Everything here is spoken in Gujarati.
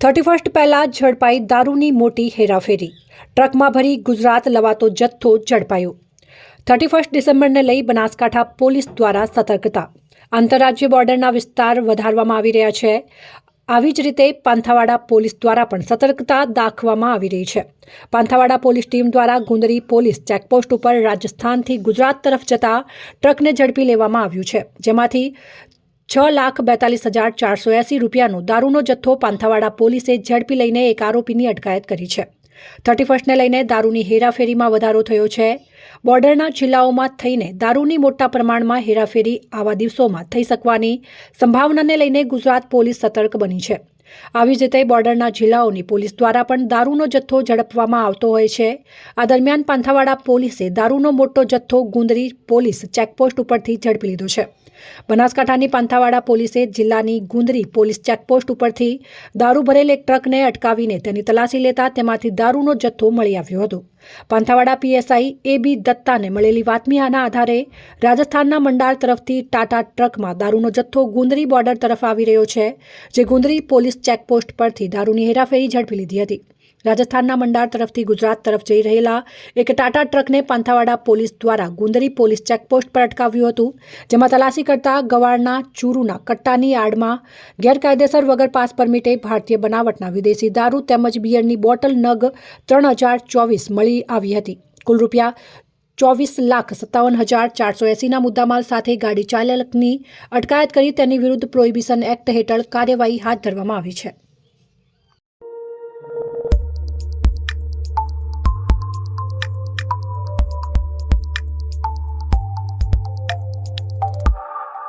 થર્ટી ફર્સ્ટ પહેલાં ઝડપાઈ દારૂની મોટી હેરાફેરી. ટ્રકમાં ભરી ગુજરાત લવાતો જથ્થો ઝડપાયો. થર્ટી ફર્સ્ટ ડિસેમ્બરને લઈ બનાસકાંઠા પોલીસ દ્વારા સતર્કતા. આંતરરાજ્ય બોર્ડરના વિસ્તાર વધારવામાં આવી રહ્યા છે. આવી જ રીતે પાંથાવાડા પોલીસ દ્વારા પણ સતર્કતા દાખવામાં આવી રહી છે. પાંથાવાડા પોલીસ ટીમ દ્વારા ગુંદરી પોલીસ ચેકપોસ્ટ ઉપર રાજસ્થાનથી ગુજરાત તરફ જતા ટ્રકને ઝડપી લેવામાં આવ્યું છે. જેમાંથી છ લાખ બેતાલીસ હજાર ચારસો એસી રૂપિયાનો દારૂનો જથ્થો પાંથાવાડા પોલીસે ઝડપી લઈને એક આરોપીની અટકાયત કરી છે. થર્ટી ફર્સ્ટને લઈને દારૂની હેરાફેરીમાં વધારો થયો છે. બોર્ડરના જિલ્લાઓમાં થઈને દારૂની મોટા પ્રમાણમાં હેરાફેરી આવા દિવસોમાં થઈ શકવાની સંભાવનાને લઈને ગુજરાત પોલીસ સતર્ક બની છે. આવી જ રીતે બોર્ડરના જિલ્લાઓની પોલીસ દ્વારા પણ દારૂનો જથ્થો ઝડપવામાં આવતો હોય છે. આ દરમિયાન પાંથાવાડા પોલીસે દારૂનો મોટો જથ્થો ગુંદરી પોલીસ ચેકપોસ્ટ ઉપરથી ઝડપી લીધો છે. બનાસકાંઠાની પાંથાવાડા પોલીસે જિલ્લાની ગુંદરી પોલીસ ચેકપોસ્ટ ઉપરથી દારૂ ભરેલ એક ટ્રકને અટકાવીને તેની તલાશી લેતા તેમાંથી દારૂનો જથ્થો મળી આવ્યો હતો. પાંથાવાડા પીએસઆઈ એ બી દત્તાને મળેલી બાતમીના આધારે રાજસ્થાનના મંડાર તરફથી ટાટા ટ્રકમાં દારૂનો જથ્થો ગુંદરી બોર્ડર તરફ આવી રહ્યો છે, જે ગુંદરી પોલીસ ચેકપોસ્ટ પરથી દારૂની હેરાફેરી ઝડપી લીધી હતી. રાજસ્થાનના મંડાર તરફથી ગુજરાત તરફ જઈ રહેલા એક ટાટા ટ્રકને પાંથાવાડા પોલીસ દ્વારા ગુંદરી પોલીસ ચેકપોસ્ટ પર અટકાવ્યું હતું, જેમાં તલાશી કરતા ગવાળના ચૂરુના કટ્ટાની આડમાં ગેરકાયદેસર વગર પાસ પરમિટે ભારતીય બનાવટના વિદેશી દારૂ તેમજ બિયરની બોટલ નગ ત્રણ હજાર ચોવીસ મળી આવી હતી. કુલ રૂપિયા ચોવીસ લાખ સત્તાવન હજાર ચારસો એંસીના મુદ્દામાલ સાથે ગાડી ચાલકની અટકાયત કરી તેની વિરુદ્ધ પ્રોહિબિશન એક્ટ હેઠળ કાર્યવાહી હાથ ધરવામાં આવી છે.